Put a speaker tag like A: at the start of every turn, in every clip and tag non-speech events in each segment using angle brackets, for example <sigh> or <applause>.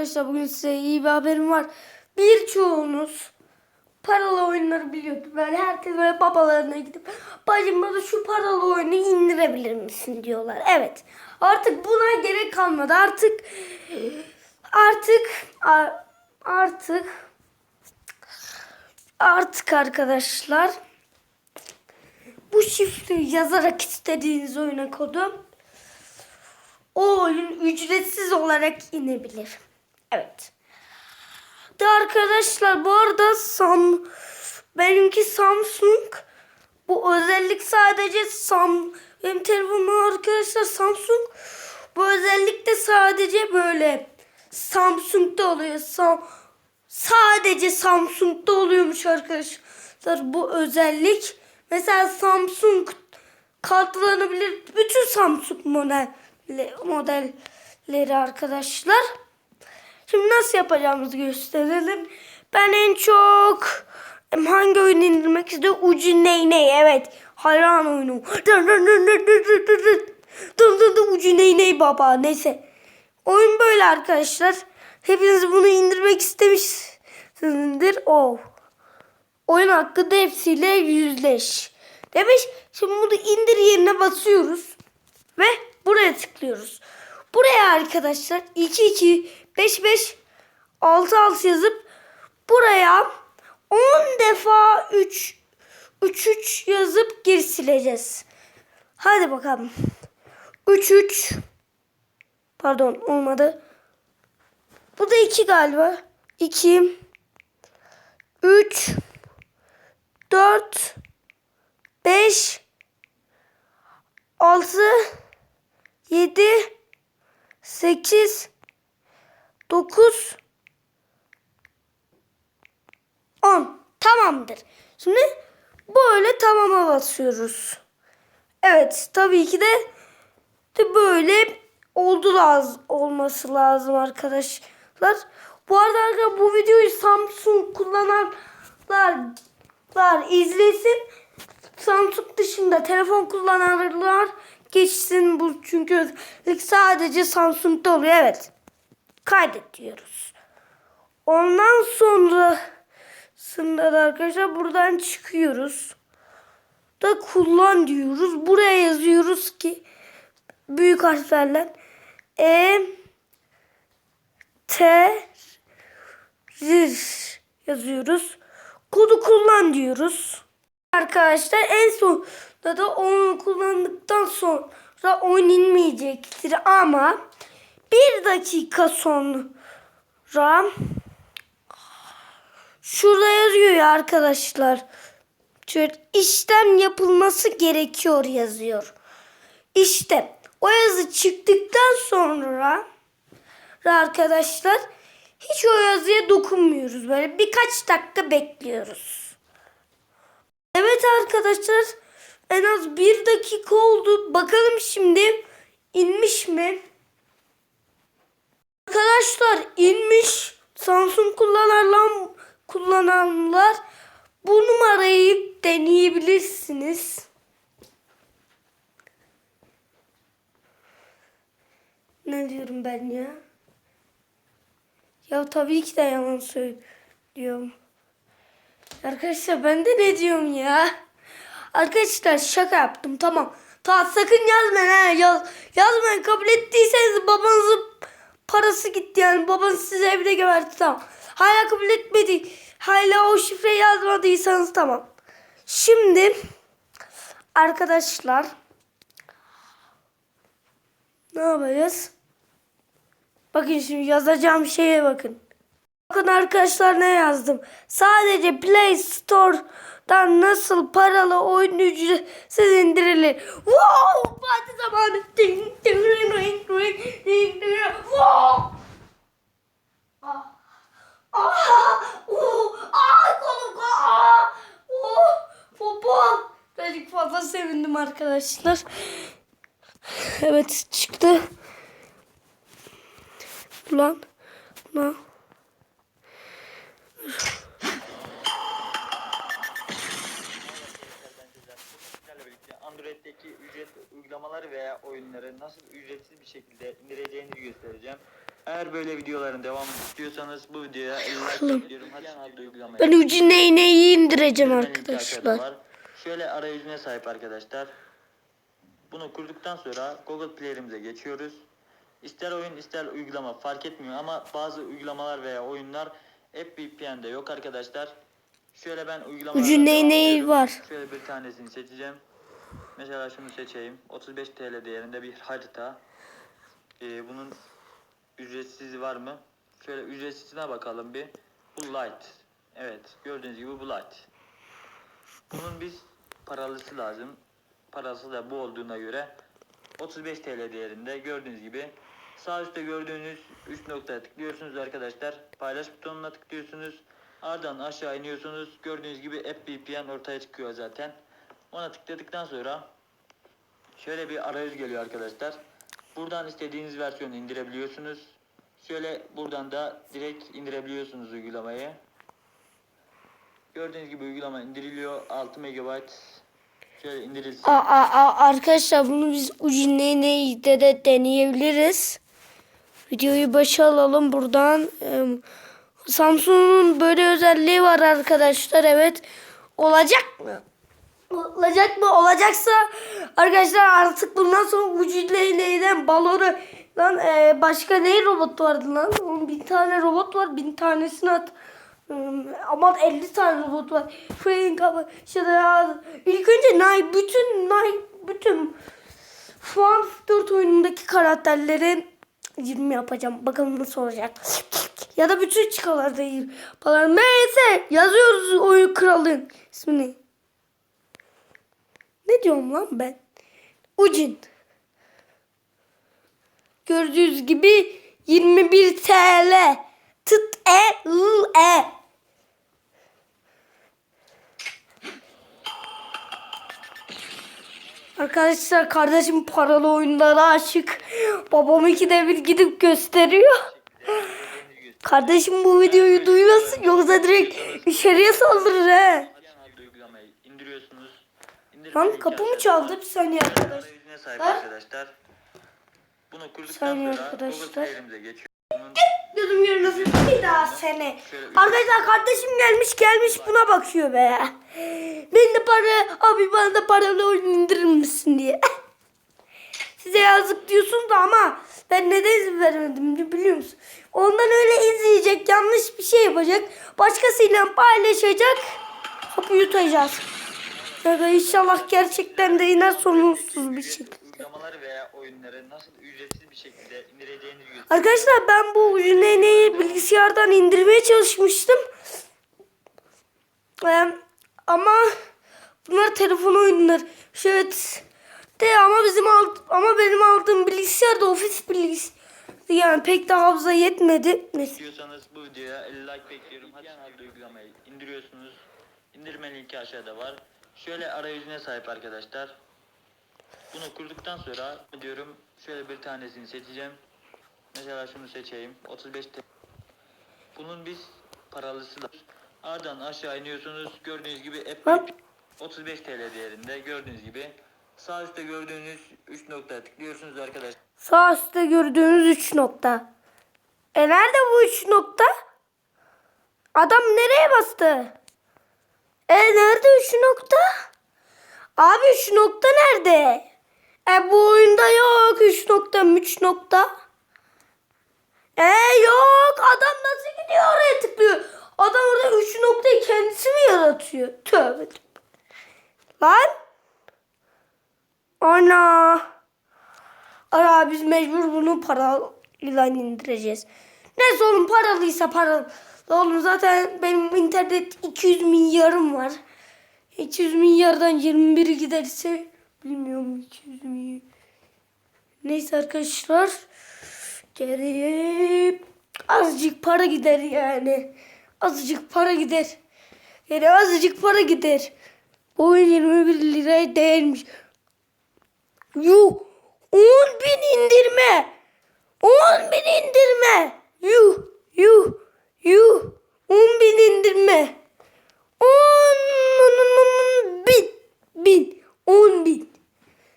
A: Arkadaşlar bugün size iyi bir haberim var. Birçoğunuz paralı oyunları biliyordu. Böyle herkes böyle babalarına gidip bacım bana şu paralı oyunu indirebilir misin diyorlar. Evet. Artık buna gerek kalmadı. Artık artık artık artık arkadaşlar bu şifreyi yazarak istediğiniz oyuna kodu o oyun ücretsiz olarak inebilir. Evet. De arkadaşlar bu arada Sam benimki Samsung. Bu özellik sadece Sam benim telefonum arkadaşlar Samsung. Bu özellik de sadece böyle Samsung'da oluyor. Sam sadece Samsung'da oluyormuş arkadaşlar bu özellik. Mesela Samsung katlanabilir bütün Samsung model modelleri arkadaşlar. Nasıl yapacağımızı gösterelim. Ben en çok hangi oyunu indirmek istiyorum? Ucu ney ney evet. Hayran oyunu. Dın dın dın dın dın. Dın dın dın ucu ney ney baba. Neyse. Oyun böyle arkadaşlar. Hepiniz bunu indirmek istemişsinizdir. Oh. Oyun hakkında hepsiyle yüzleş. Demiş. Şimdi bunu indir yerine basıyoruz. Ve buraya tıklıyoruz. Buraya arkadaşlar 2 2 5 5 6 6 yazıp buraya 10 defa 3 3 3 yazıp geri sileceğiz. Hadi bakalım. 3 3 Pardon olmadı. Bu da 2 galiba. 2 3 4 5 6 7 8 9 10 tamamdır. Şimdi böyle tamama basıyoruz. Evet tabii ki de, de böyle oldu lazım olması lazım arkadaşlar. Bu arada arkadaşlar bu videoyu Samsung kullananlar izlesin. Samsung dışında telefon kullananlar geçsin bu çünkü sadece Samsung'da oluyor. Evet. Kaydet diyoruz. Ondan sonrasında da arkadaşlar buradan çıkıyoruz. Da kullan diyoruz. Buraya yazıyoruz ki büyük harflerle E T R yazıyoruz. Kodu kullan diyoruz. Arkadaşlar en sonunda da onu kullandıktan sonra oyun inmeyecektir ama bir dakika sonra şurada yazıyor ya arkadaşlar. Şöyle işlem yapılması gerekiyor yazıyor. İşte o yazı çıktıktan sonra arkadaşlar hiç o yazıya dokunmuyoruz. Böyle birkaç dakika bekliyoruz. Evet arkadaşlar en az bir dakika oldu. Bakalım şimdi inmiş mi? Arkadaşlar inmiş. Samsung kullananlar, kullananlar bu numarayı deneyebilirsiniz. Ne diyorum ben ya? Ya tabii ki de yalan söylüyorum. Arkadaşlar ben de ne diyorum ya? Arkadaşlar şaka yaptım tamam. Ta sakın yazmayın ha. Yaz, yazmayın kabul ettiyseniz babanızın parası gitti yani. Babanız size evde geberdi tamam. Hala kabul etmedi. Hala o şifreyi yazmadıysanız tamam. Şimdi arkadaşlar ne yapacağız? Bakın şimdi yazacağım şeye bakın. Bakın arkadaşlar ne yazdım. Sadece Play Store'dan nasıl paralı oyun ücretsiz indirilir. Wow! Parti zamanı. Wow! Sevindim arkadaşlar. Evet çıktı. Ulan. Ulan.
B: Android'deki ücret uygulamaları veya oyunları nasıl ücretsiz bir şekilde indireceğinizi göstereceğim. Eğer böyle videoların devamını istiyorsanız bu videoya 50 like uygulamayı.
A: Ben ucu neyneyi indireceğim arkadaşlar.
B: Şöyle arayüzüne sahip arkadaşlar. Bunu kurduktan sonra Google Play'imize geçiyoruz. İster oyun ister uygulama fark etmiyor ama bazı uygulamalar veya oyunlar App VPN'de yok arkadaşlar. Şöyle ben uygulamalardan
A: Ucu ney ney var.
B: Şöyle bir tanesini seçeceğim. Mesela şunu seçeyim. 35 TL değerinde bir harita. Ee, bunun ücretsiz var mı? Şöyle ücretsizine bakalım bir. Bu light. Evet gördüğünüz gibi bu light. Bunun biz paralısı lazım. Parası da bu olduğuna göre 35 TL değerinde gördüğünüz gibi sağ üstte gördüğünüz 3 noktaya tıklıyorsunuz arkadaşlar. Paylaş butonuna tıklıyorsunuz. Ardından aşağı iniyorsunuz. Gördüğünüz gibi App VPN ortaya çıkıyor zaten. Ona tıkladıktan sonra şöyle bir arayüz geliyor arkadaşlar. Buradan istediğiniz versiyonu indirebiliyorsunuz. Şöyle buradan da direkt indirebiliyorsunuz uygulamayı. Gördüğünüz gibi uygulama indiriliyor. 6 MB. Şöyle indirilsin.
A: Aa, aa, arkadaşlar bunu biz neyneyi de, de deneyebiliriz. Videoyu başa alalım buradan. Samsung'un böyle özelliği var arkadaşlar. Evet. Olacak mı? Olacak mı? Olacaksa arkadaşlar artık bundan sonra ucu neyneyden balonu lan e, başka ne robot vardı lan? Oğlum bin tane robot var. Bin tanesini at. Hmm, Aman 50 tane robot var. Fred'in kapı. Şurada. İlk önce Nay bütün Nay bütün şu an 4 oyunundaki karakterlerin 20 yapacağım. Bakalım nasıl olacak. Ya da bütün 20 falan. Neyse yazıyoruz oyun kralın ismini. Ne diyorum lan ben? Ucin. Gördüğünüz gibi 21 TL. Tıt e ı e. Arkadaşlar kardeşim paralı oyunlara aşık. Babam ikide bir gidip gösteriyor. Kardeşim bu videoyu duymasın yoksa direkt içeriye saldırır he. Lan kapı mı çaldı? Bir saniye arkadaşlar.
B: Bunu kurduktan sonra
A: arkadaşlar
B: Play'imize geçiyor. Bunun
A: Gözüm görmesin sene. Arkadaşlar kardeşim gelmiş gelmiş buna bakıyor be. Ben de para abi bana da paralı oyun indirir misin diye. <laughs> Size yazık diyorsun da ama ben neden izin veremedim biliyor musun? Ondan öyle izleyecek yanlış bir şey yapacak. Başkasıyla paylaşacak. Kapı yutacağız. Ya da inşallah gerçekten de iner sorunsuz bir
B: uygulamaları veya oyunları nasıl ücretsiz bir şekilde indireceğinizi gösteriyor.
A: Arkadaşlar ben bu Ujune'yi bilgisayardan indirmeye çalışmıştım. Ee, ama bunlar telefon oyunları. Evet. De ama bizim alt, ama benim aldığım bilgisayar da ofis bilgisayarı. Yani pek de hafıza yetmedi. Neyse.
B: İstiyorsanız bu videoya 50 like bekliyorum. Hadi şimdi uygulamayı indiriyorsunuz. İndirme linki aşağıda var. Şöyle arayüzüne sahip arkadaşlar. Bunu kurduktan sonra diyorum şöyle bir tanesini seçeceğim. Mesela şunu seçeyim. 35 TL. Bunun biz paralısı da. Ardından aşağı iniyorsunuz. Gördüğünüz gibi App
A: Hop.
B: 35 TL değerinde gördüğünüz gibi. Sağ üstte gördüğünüz 3 noktaya tıklıyorsunuz arkadaşlar.
A: Sağ üstte gördüğünüz 3 nokta. E nerede bu 3 nokta? Adam nereye bastı? E nerede 3 nokta? Abi 3 nokta nerede? E bu oyunda yok 3 nokta 3 nokta. E yok adam nasıl gidiyor oraya tıklıyor? Adam orada 3 noktayı kendisi mi yaratıyor? Tövbe. Lan. Ana. Ara biz mecbur bunu parayla indireceğiz. Neyse oğlum paralıysa paralı. Oğlum zaten benim internet 200 milyarım var. 200 milyardan 21 giderse bilmiyorum 200 milyar. Neyse arkadaşlar. Geriye azıcık para gider yani. Azıcık para gider. Yani azıcık para gider. Bu oyun 21 liraya değermiş. Yuh. 10 bin indirme. 10 bin indirme. Yuh. Yuh. Yuh. 10 bin indirme. 10 bin. Bin. 10 bin.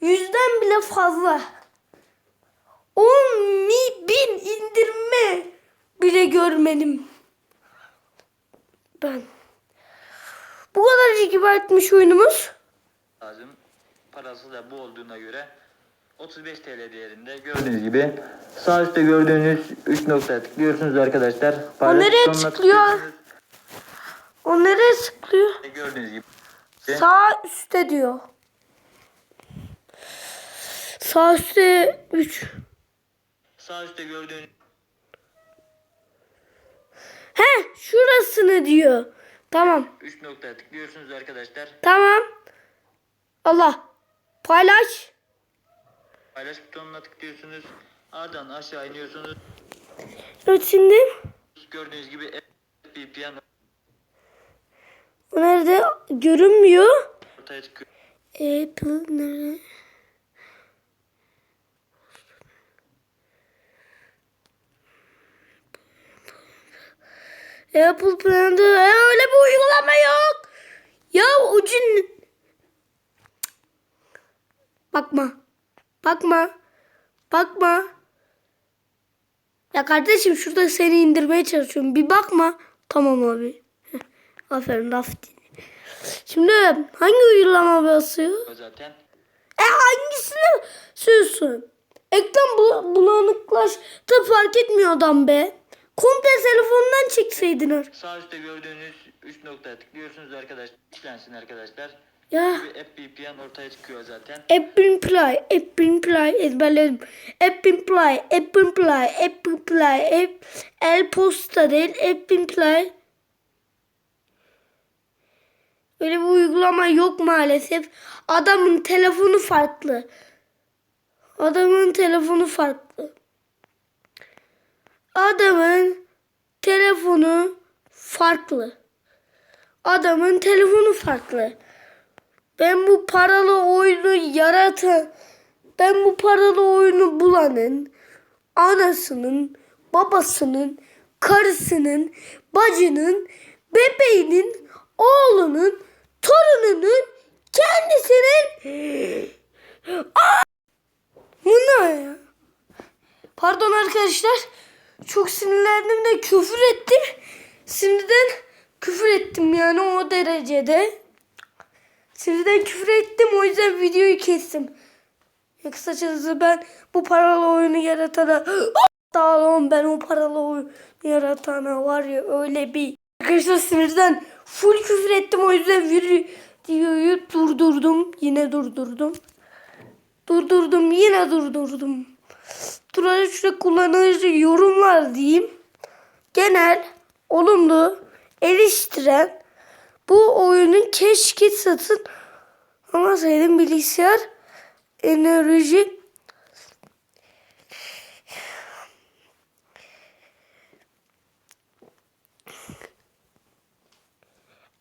A: Yüzden bile fazla. 10 mi bin indirme bile görmedim. Ben. Bu kadar gigabaytmış oyunumuz.
B: lazım. Parası da bu olduğuna göre 35 TL değerinde gördüğünüz gibi sağ üstte gördüğünüz 3 nokta tıklıyorsunuz arkadaşlar.
A: O nereye tıklıyor? O nereye sıkılıyor?
B: Gördüğünüz gibi
A: Sağ üstte diyor. Sağ üstte 3.
B: sağ üstte gördüğünüz
A: He şurasını diyor. Tamam.
B: 3 noktaya tıklıyorsunuz arkadaşlar.
A: Tamam. Allah. Paylaş.
B: Paylaş butonuna tıklıyorsunuz. Ardından aşağı iniyorsunuz.
A: Evet şimdi.
B: Gördüğünüz gibi VPN
A: nerede? Görünmüyor.
B: ortaya çıkıyor.
A: Apple nerede? Apple Plan'da öyle bir uygulama yok. Ya ucun... Bakma. Bakma. Bakma. Ya kardeşim şurada seni indirmeye çalışıyorum. Bir bakma. Tamam abi. <laughs> Aferin laf dinle. Şimdi hangi uygulama basıyor?
B: Zaten
A: E hangisini sürüyorsun? Ekran bula- bulanıklaştı fark etmiyor adam be. Komple telefondan çekseydin.
B: sağ üstte gördüğünüz 3 noktaya tıklıyorsunuz arkadaşlar. İşlensin arkadaşlar.
A: Ya
B: app VPN ortaya çıkıyor zaten.
A: Apple Play, Apple Play ezberledim. Apple Play, Apple Play, Apple Play, App, El Posta değil, Apple Play. Öyle bir uygulama yok maalesef. Adamın telefonu farklı. Adamın telefonu farklı. Adamın telefonu farklı. Adamın telefonu farklı. Ben bu paralı oyunu yaratan, ben bu paralı oyunu bulanın, anasının, babasının, karısının, bacının, bebeğinin, oğlunun, torununun, kendisinin... Aa! Bu ne ya? Pardon arkadaşlar. Çok sinirlendim de küfür ettim. Sinirden küfür ettim yani o derecede. Sinirden küfür ettim o yüzden videoyu kestim. Ya kısacası ben bu paralı oyunu yaratana <gasps> Dağılım ben o paralı oyunu yaratana var ya öyle bir Arkadaşlar sinirden full küfür ettim o yüzden videoyu durdurdum. Yine durdurdum. Durdurdum yine durdurdum. Şurada kullanıcı yorumlar diyeyim. Genel, olumlu, eleştiren bu oyunun keşke satın almasaydım bilgisayar enerji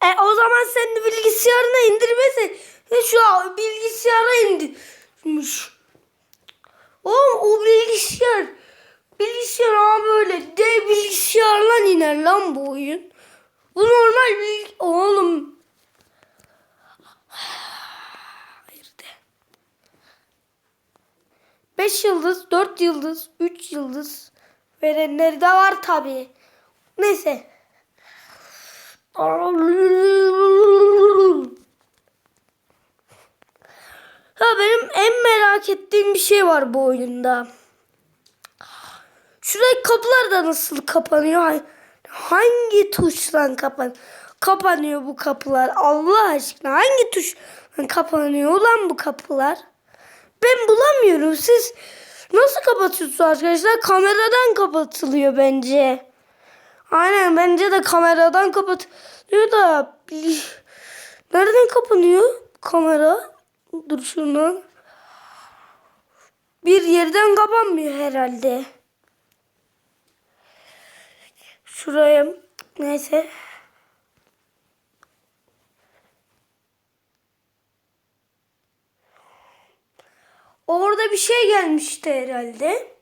A: E o zaman sen de bilgisayarına indirmesin. E şu an bilgisayara indirmiş. Oğlum o bilgisayar bilgisayar ama böyle dev bilgisayarla iner lan bu oyun. Bu normal bir oğlum. Hayır de. 5 yıldız, 4 yıldız, 3 yıldız verenleri de var tabi. Neyse. Ha benim en merak ettiğim bir şey var bu oyunda. Şuradaki kapılar da nasıl kapanıyor? Hangi tuştan kapan kapanıyor bu kapılar? Allah aşkına hangi tuştan kapanıyor lan bu kapılar? Ben bulamıyorum. Siz nasıl kapatıyorsunuz arkadaşlar? Kameradan kapatılıyor bence. Aynen bence de kameradan kapatılıyor da nereden kapanıyor kamera? Dur şunu. Bir yerden kapanmıyor herhalde. Şuraya neyse. Orada bir şey gelmişti herhalde.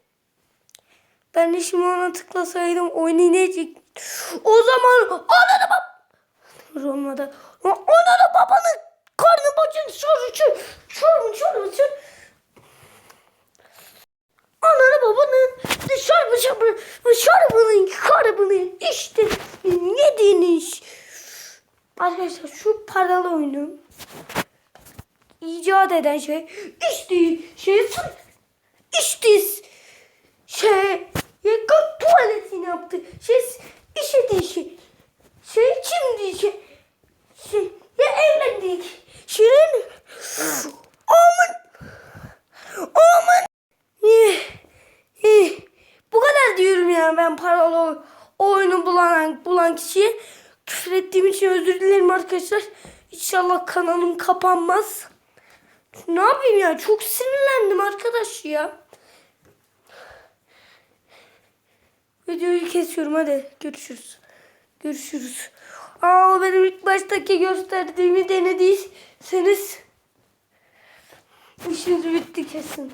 A: Ben de şimdi ona tıklasaydım oynayacak. O zaman ananı bab... Dur olmadı. Ananı babanın bacın soru çür. Çür çür çür. ananı babanı dışarı dışarı dışarı bunu işte yediniz. Arkadaşlar şu paralı oyunu icat eden şey işte şey işte şey yakın tuvaletini yaptı. Şey işedi şey. Şey kimdi şey? Şey ya evlendik. Şirin. Aman. Aman. Eh, eh. Bu kadar diyorum ya ben paralı oy- oyunu bulan, bulan kişiye. Küfür ettiğim için özür dilerim arkadaşlar. İnşallah kanalım kapanmaz. Ne yapayım ya? Çok sinirlendim arkadaş ya. Videoyu kesiyorum hadi. Görüşürüz. Görüşürüz. Aa o benim ilk baştaki gösterdiğimi denediyseniz işiniz bitti kesin.